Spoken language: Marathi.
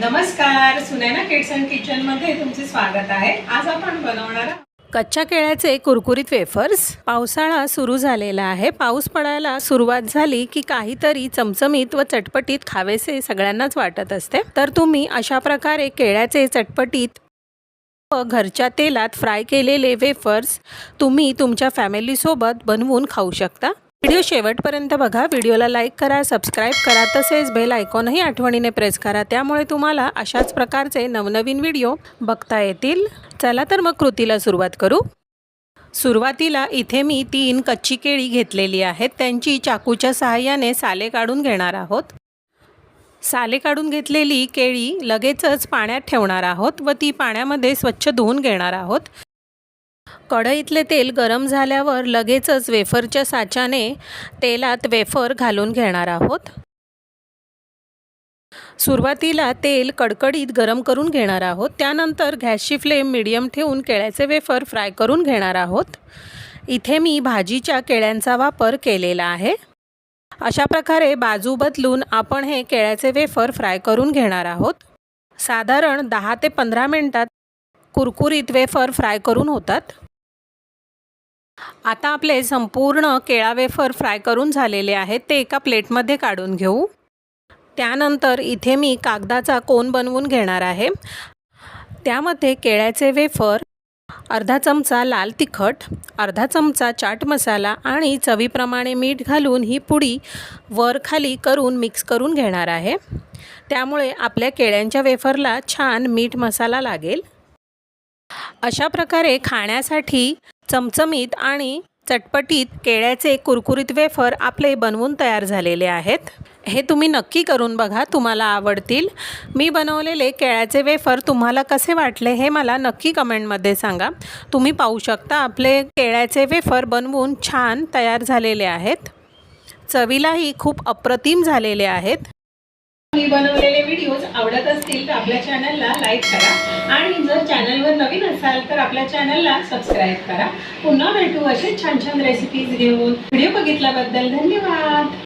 नमस्कार सुनैना किड्स अँड किचनमध्ये तुमचे स्वागत आहे. आज आपण बनवणार कच्च्या केळ्याचे कुरकुरीत वेफर्स पावसाळा सुरू झालेला आहे. पाऊस पडायला सुरुवात झाली की काहीतरी चमचमीत व चटपटीत खावेसे सगळ्यांनाच वाटत असते. तर तुम्ही अशा प्रकारे केळ्याचे चटपटीत व घरच्या तेलात फ्राय केलेले वेफर्स तुम्ही तुमच्या फॅमिलीसोबत बनवून खाऊ शकता. व्हिडिओ शेवटपर्यंत बघा. व्हिडिओला लाईक करा सबस्क्राईब करा. तसेच बेल आयकॉनही आठवणीने प्रेस करा. त्यामुळे तुम्हाला अशाच प्रकारचे नवनवीन व्हिडिओ बघता येतील. चला तर मग कृतीला सुरुवात करू. सुरुवातीला इथे मी तीन कच्ची केळी घेतलेली आहेत. त्यांची चाकूच्या सहाय्याने साले काढून घेणार आहोत. साले काढून घेतलेली केळी लगेचच पाण्यात ठेवणार आहोत व ती पाण्यामध्ये स्वच्छ धुवून घेणार आहोत. कढईतले तेल गरम झाल्यावर लगेचच वेफरच्या साच्याने तेलात वेफर घालून घेणार आहोत. सुरुवातीला तेल कडकडीत गरम करून घेणार आहोत. त्यानंतर गॅसची फ्लेम मिडियम ठेवून केळ्याचे वेफर फ्राय करून घेणार आहोत. इथे मी भाजीच्या केळ्यांचा वापर केलेला आहे. अशा प्रकारे बाजू बदलून आपण हे केळ्याचे वेफर फ्राय करून घेणार आहोत. साधारण दहा ते पंधरा मिनटात कुरकुरीत वेफर फ्राय करून होतात. आता आपले संपूर्ण केळा वेफर फ्राय करून झालेले आहेत ते एका प्लेटमध्ये काढून घेऊ. त्यानंतर इथे मी कागदाचा कोन बनवून घेणार आहे. त्यामध्ये केळ्याचे वेफर अर्धा चमचा लाल तिखट अर्धा चमचा चाट मसाला आणि चवीप्रमाणे मीठ घालून ही पुडी वर खाली करून मिक्स करून घेणार आहे. त्यामुळे आपल्या केळ्यांच्या वेफरला छान मीठ मसाला लागेल. अशा प्रकारे खाण्यासाठी चमचमीत आणि चटपटीत केळ्याचे कुरकुरीत वेफर आपले बनवून तयार झालेले आहेत. हे तुम्ही नक्की करून बघा तुम्हाला आवडतील. मी बनवलेले केळ्याचे वेफर तुम्हाला कसे वाटले हे मला नक्की कमेंटमध्ये सांगा. तुम्ही पाहू शकता आपले केळ्याचे वेफर बनवून छान तयार झालेले आहेत. चवीलाही खूप अप्रतिम झालेले आहेत. मी बनवलेले व्हिडिओज आवडत असतील तर आपल्या चॅनलला लाईक करा. आणि जर चॅनलवर नवीन असाल तर आपल्या चॅनलला सबस्क्राईब करा. पुन्हा भेटू असे छान छान रेसिपीज घेऊन. व्हिडिओ बघितल्याबद्दल धन्यवाद.